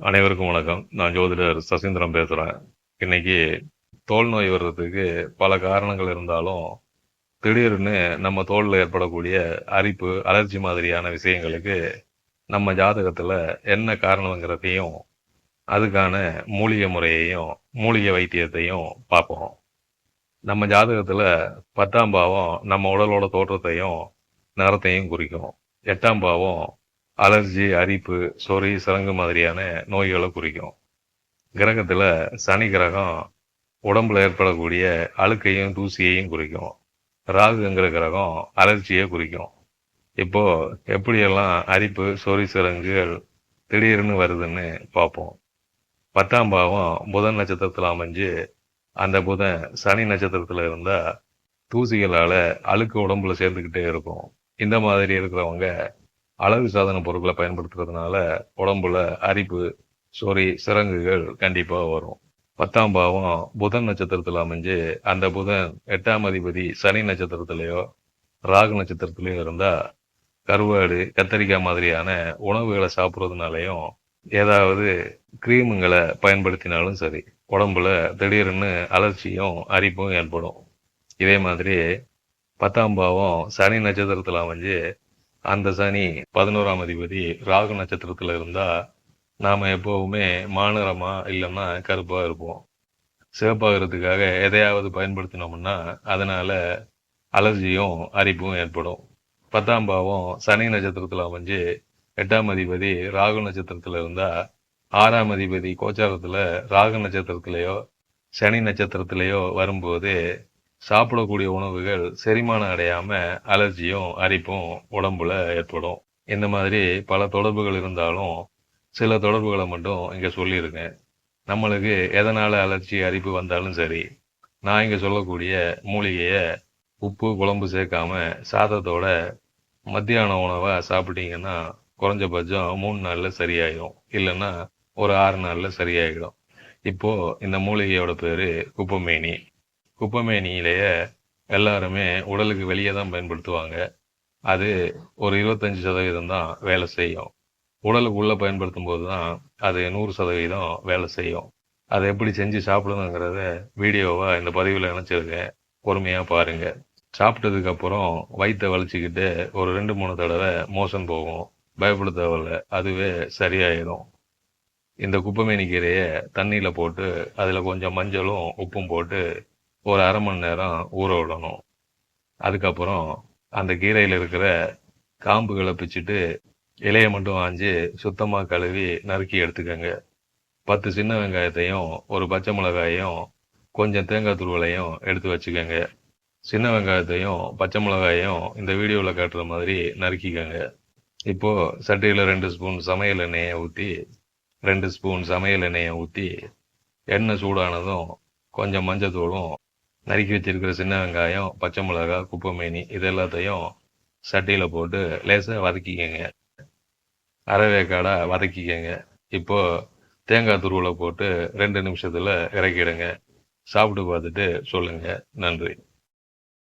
அனைவருக்கும் வணக்கம். நான் ஜோதிடர் சசீந்திரம் பேசுகிறேன் இன்னைக்கு தோல் நோய் வர்றதுக்கு பல காரணங்கள் இருந்தாலும் திடீர்னு நம்ம தோலில் ஏற்படக்கூடிய அரிப்பு அலர்ஜி மாதிரியான விஷயங்களுக்கு நம்ம ஜாதகத்தில் என்ன காரணங்கிறதையும் அதுக்கான மூலிகை முறையையும் மூலிகை வைத்தியத்தையும் பார்ப்போம். நம்ம ஜாதகத்தில் பத்தாம் பாவம் நம்ம உடலோட தோற்றத்தையும் நிறத்தையும் குறிக்கும். எட்டாம் பாவம் அலர்ஜி அரிப்பு சொறி சிறங்கு மாதிரியான நோய்களை குறிக்கும். கிரகத்தில் சனி கிரகம் உடம்புல ஏற்படக்கூடிய அழுக்கையும் தூசியையும் குறிக்கும். ராகுங்கிற கிரகம் அலர்ஜியை குறிக்கும். இப்போது எப்படியெல்லாம் அரிப்பு சொறி சிறங்குகள் திடீர்னு வருதுன்னு பார்ப்போம். பத்தாம் பாவம் புதன் நட்சத்திரத்தில் அமைஞ்சு அந்த புதன் சனி நட்சத்திரத்தில் இருந்தால் தூசிகளால் அழுக்கு உடம்புல சேர்ந்துக்கிட்டே இருக்கும். இந்த மாதிரி இருக்கிறவங்க அழகு சாதன பொருட்களை பயன்படுத்துறதுனால உடம்புல அரிப்பு சொறி சிறங்குகள் கண்டிப்பா வரும். பத்தாம் பாவம் புதன் நட்சத்திரத்துல அமைஞ்சு அந்த புதன் எட்டாம் அதிபதி சனி நட்சத்திரத்திலேயோ ராகு நட்சத்திரத்திலேயோ இருந்தா கருவாடு கத்தரிக்காய் மாதிரியான உணவுகளை சாப்பிட்றதுனாலையும் ஏதாவது கிரீமுங்களை பயன்படுத்தினாலும் சரி உடம்புல திடீர்னு அலர்ச்சியும் அரிப்பும் ஏற்படும். இதே மாதிரி பத்தாம் பாவம் சனி நட்சத்திரத்தில் அமைஞ்சு அந்த சனி பதினோராம் அதிபதி ராகு நட்சத்திரத்துல இருந்தா நாம எப்பவுமே மாநிறமா இல்லைன்னா கருப்பா இருப்போம். சிவப்பாகிறதுக்காக எதையாவது பயன்படுத்தினோம்னா அதனால அலர்ஜியும் அரிப்பும் ஏற்படும். பத்தாம் பாவம் சனி நட்சத்திரத்துல அமைஞ்சு எட்டாம் அதிபதி ராகு நட்சத்திரத்துல இருந்தா ஆறாம் அதிபதி கோச்சாரத்துல ராகு நட்சத்திரத்திலேயோ சனி நட்சத்திரத்திலேயோ வரும்போது சாப்பிடக்கூடிய உணவுகள் செரிமானம் அடையாம அலர்ஜியும் அரிப்பும் உடம்புல ஏற்படும். இந்த மாதிரி பல தொடர்புகள் இருந்தாலும் சில தொடர்புகளை மட்டும் இங்கே சொல்லியிருக்கேன் நம்மளுக்கு எதனால் அலர்ஜி அரிப்பு வந்தாலும் சரி நான் இங்கே சொல்லக்கூடிய மூலிகையை உப்பு குழம்பு சேர்க்காம சாதத்தோட மத்தியான உணவை சாப்பிட்டீங்கன்னா குறைஞ்சபட்சம் மூணு நாளில் சரியாயிடும் இல்லைன்னா ஒரு ஆறு நாளில் சரியாயிடும். இப்போது இந்த மூலிகையோட பேர் குப்பமேனி. குப்பமேனியிலேயே எல்லாருமே உடலுக்கு வெளியே தான் பயன்படுத்துவாங்க. அது ஒரு இருபத்தஞ்சு சதவீதம் தான் வேலை செய்யும். உடலுக்கு உள்ளே பயன்படுத்தும் போது தான் அது நூறு சதவீதம் வேலை செய்யும். அதை எப்படி செஞ்சு சாப்பிடணுங்கிறத வீடியோவா இந்த பதிவில் இணைச்சிருக்கேன் பொறுமையா பாருங்க. சாப்பிட்டதுக்கு அப்புறம் வயிற்றை வலிச்சுக்கிட்டு ஒரு ரெண்டு மூணு தடவை மோஷன் போகும். பயப்பட தேவையில்ல அதுவே சரியாயிடும். இந்த குப்பமேனி கீரையை தண்ணியில போட்டு அதுல கொஞ்சம் மஞ்சளும் உப்பும் போட்டு ஒரு அரை மணி நேரம் ஊற விடணும். அதுக்கப்புறம் அந்த கீரையில் இருக்கிற காம்புகளை பிச்சுட்டு இலையை மட்டும் ஆஞ்சு சுத்தமாக கழுவி நறுக்கி எடுத்துக்கோங்க. பத்து சின்ன வெங்காயத்தையும் ஒரு பச்சை மிளகாயையும் கொஞ்சம் தேங்காய் துருவலையும் எடுத்து வச்சுக்கோங்க. சின்ன வெங்காயத்தையும் பச்சை மிளகாயையும் இந்த வீடியோவில் காட்டுற மாதிரி நறுக்கிக்கோங்க. இப்போது சட்டியில் ரெண்டு ஸ்பூன் சமையல் எண்ணெயை ஊற்றி ரெண்டு ஸ்பூன் சமையல் எண்ணெயை ஊற்றி எண்ணெய் சூடானதும் கொஞ்சம் மஞ்சத்தூளும் நறுக்கி வச்சிருக்கிற சின்ன வெங்காயம் பச்சை மிளகாய் குப்பைமேனி இது எல்லாத்தையும் சட்டியில் போட்டு லேசாக வதக்கிக்கங்க. அரைவேக்காடாக வதக்கிக்கங்க. இப்போ தேங்காய் துருவலை போட்டு ரெண்டு நிமிஷத்துல இறக்கிடுங்க. சாப்பிட்டு பார்த்துட்டு சொல்லுங்க. நன்றி.